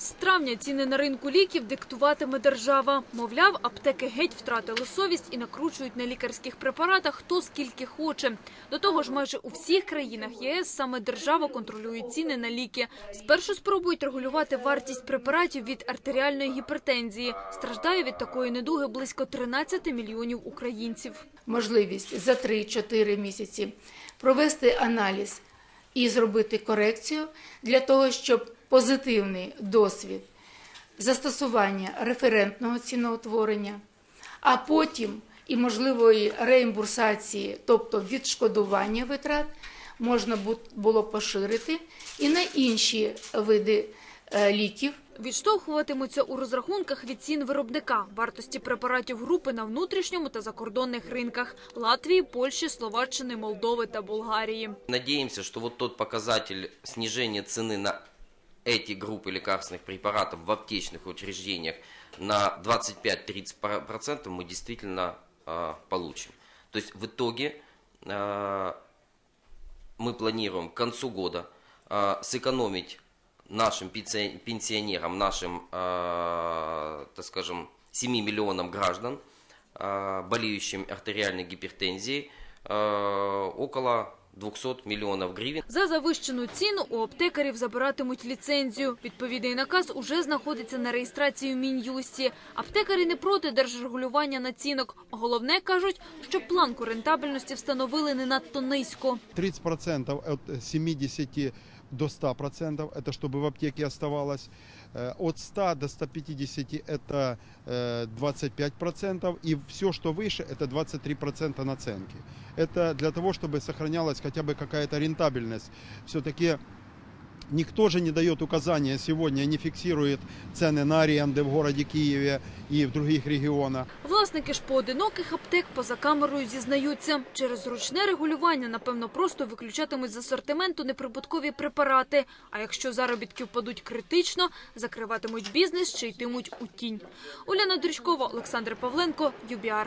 З травня ціни на ринку ліків диктуватиме держава. Мовляв, аптеки геть втратили совість і накручують на лікарських препаратах хто скільки хоче. До того ж, майже у всіх країнах єС саме держава контролює ціни на ліки. Спершу спробують регулювати вартість препаратів від артеріальної гіпертензії. Страждає від такої недуги близько 13 мільйонів українців. можливість за 3-4 місяці провести аналіз і зробити корекцію для того, щоб позитивний досвід застосування референтного ціноутворення, а потім і можливої реімбурсації, тобто відшкодування витрат, можна було поширити і на інші види е, ліків. Відштовхуватимуться у розрахунках від цін виробника, вартості препаратів групи на внутрішньому та закордонних ринках Латвії, Польщі, Словаччини, Молдови та Болгарії. Надеемся, что вот тот показатель снижения цены на эти группы лекарственных препаратов в аптечных учреждениях на 25-30% мы действительно э, получим. То есть в итоге э, мы планируем к концу года э, сэкономить нашим пенсионерам, нашим, э, так скажем, 7 миллионам граждан, э, болеющим артериальной гипертензией, э, около 200 мільйонів гривень. За завищену ціну у аптекарів забиратимуть ліцензію. Відповідний наказ уже знаходиться на реєстрації в Мін'юсті. Аптекарі не проти держрегулювання націнок. Головне, кажуть, що планку рентабельності встановили не надто низько. 30% від 70 до 100%, это чтобы в аптеке оставалось. Э, От 100 до 150 это э, 25%, и все, что выше, это 23% наценки. Это для того, чтобы сохранялась хотя бы какая-то рентабельность. Все-таки никто же не дает указания сегодня, не фиксирует цены на аренды в городе Киеве и в других регионах. Власники ж поодиноких аптек поза камерою зізнаються. Через зручне регулювання, напевно, просто виключатимуть з асортименту неприбуткові препарати. А якщо заробітки впадуть критично, закриватимуть бізнес чи йтимуть у тінь. Уляна Дрючкова, Олександр Павленко, ЮБІАР.